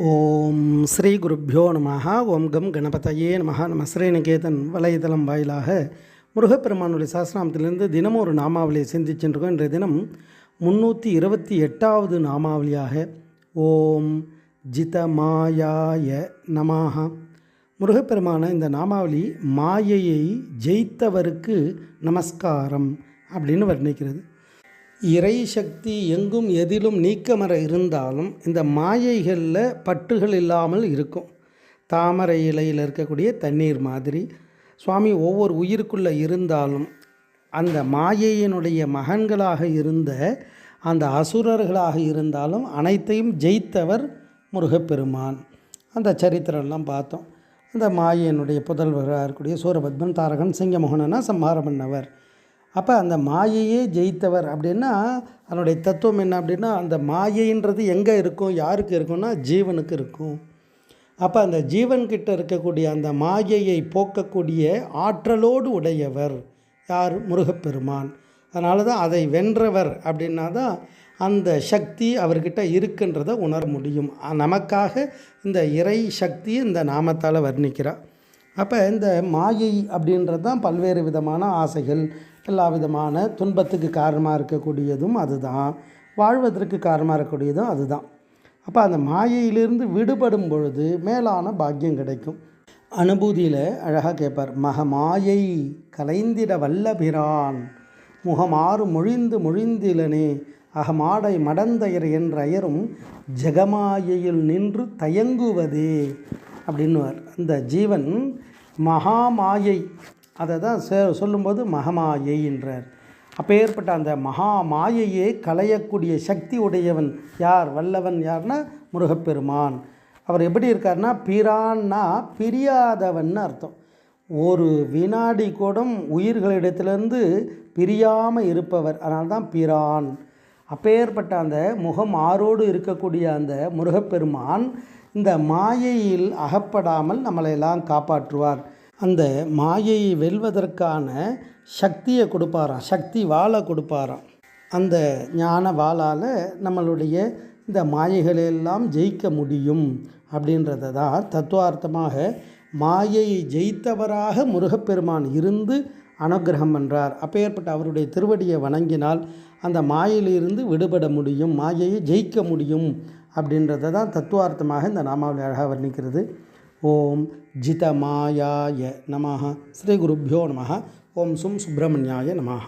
ஓம் ஸ்ரீ குருப்பியோ நமஹ ஓம் கம் கணபதையே நமஹ. நம ஸ்ரீநிகேதன் வலைதளம் வாயிலாக முருகப்பெருமானுடைய சாஸ்திராமத்திலிருந்து தினமும் ஒரு நாமாவளியை சிந்திச்சுருக்கோம் இன்றைய தினம் முந்நூற்றி இருபத்தி எட்டாவது நாமாவளியாக ஓம் ஜிதமாயாய நமாஹா. முருகப்பெருமான இந்த நாமாவளி மாயையை ஜெயித்தவருக்கு நமஸ்காரம் அப்படின்னு வர்ணிக்கிறது. இறை சக்தி எங்கும் எதிலும் நீக்கமர இருந்தாலும் இந்த மாயைகளில் பற்றுகள் இல்லாமல் இருக்கும். தாமரை இலையில் இருக்கக்கூடிய தண்ணீர் மாதிரி சுவாமி ஒவ்வொரு உயிருக்குள்ளே இருந்தாலும் அந்த மாயையினுடைய மகன்களாக இருந்த அந்த அசுரர்களாக இருந்தாலும் அனைத்தையும் ஜெயித்தவர் முருகப்பெருமான். அந்த சரித்திரம்லாம் பார்த்தோம். அந்த மாயையினுடைய புதல்வராக இருக்கக்கூடிய சூரபத்மன் தாரகன் சிங்கமோகனனா சம்ஹாரம் பண்ணவர் அப்போ அந்த மாயையே ஜெயித்தவர் அப்படின்னா அதனுடைய தத்துவம் என்ன அப்படின்னா அந்த மாயைன்றது எங்கே இருக்கும் யாருக்கு இருக்கும்னா ஜீவனுக்கு இருக்கும். அப்போ அந்த ஜீவன்கிட்ட இருக்கக்கூடிய அந்த மாயையை போக்கக்கூடிய ஆற்றலோடு உடையவர் யார்? முருகப்பெருமான். அதனால தான் அதை வென்றவர் அப்படின்னா தான் அந்த சக்தி அவர்கிட்ட இருக்குன்றதை உணர முடியும். நமக்காக இந்த இறை சக்தி இந்த நாமத்தால் வர்ணிக்கிறார் அப்போ இந்த மாயை அப்படின்றது தான் பல்வேறு விதமான ஆசைகள் எல்லா விதமான துன்பத்துக்கு காரணமாக இருக்கக்கூடியதும் அதுதான். வாழ்வதற்கு காரணமாக இருக்கக்கூடியதும் அதுதான். அப்போ அந்த மாயையிலிருந்து விடுபடும் பொழுது மேலான பாக்கியம் கிடைக்கும். அனுபூதியில் அழகாக கேட்பார் மகமாயை கலைந்திட வல்லபிரான் முகமாறு மொழிந்து மொழிந்திலனே அகமாடை மடந்தயர் என்ற அயரும் ஜெகமாயையில் நின்று தயங்குவதே அப்படின்னுவார். அந்த ஜீவன் மகாமாயை அதை தான் சொல்லும்போது மகமாயை என்றார் அப்பேற்பட்ட அந்த மகா மாயையே களையக்கூடிய சக்தி உடையவன் யார்? வல்லவன் யார்னா முருகப்பெருமான். அவர் எப்படி இருக்கார்னா பிரான்னா பிரியாதவன் அர்த்தம். ஒரு வினாடி கூடம் உயிர்களிடத்திலிருந்து பிரியாமல் இருப்பவர். அதனால்தான் பிரான். அப்பேற்பட்ட அந்த முகம் ஆரோடு இருக்கக்கூடிய அந்த முருகப்பெருமான் இந்த மாயையில் அகப்படாமல் நம்மளையெல்லாம் காப்பாற்றுவார். அந்த மாயையை வெல்வதற்கான சக்தியை கொடுப்பாராம். சக்தி வாழை கொடுப்பாராம். அந்த ஞான வாளால் நம்மளுடைய இந்த மாயைகளெல்லாம் ஜெயிக்க முடியும் அப்படின்றத தான் தத்துவார்த்தமாக மாயையை ஜெயித்தவராக முருகப்பெருமான் இருந்து அனுகிரகம் என்றார். அப்பேற்பட்ட அவருடைய திருவடியை வணங்கினால் அந்த மாயையிலிருந்து விடுபட முடியும் மாயையை ஜெயிக்க முடியும் அப்படின்றத தான் தத்துவார்த்தமாக இந்த நாமாவளி அழகாக வர்ணிக்கிறது. ஓம் ஜித மாயாய நமஹ. ஸ்ரீ குருப்பியோ நமஹ. ஓம் சும் சுப்பிரமணியாய நம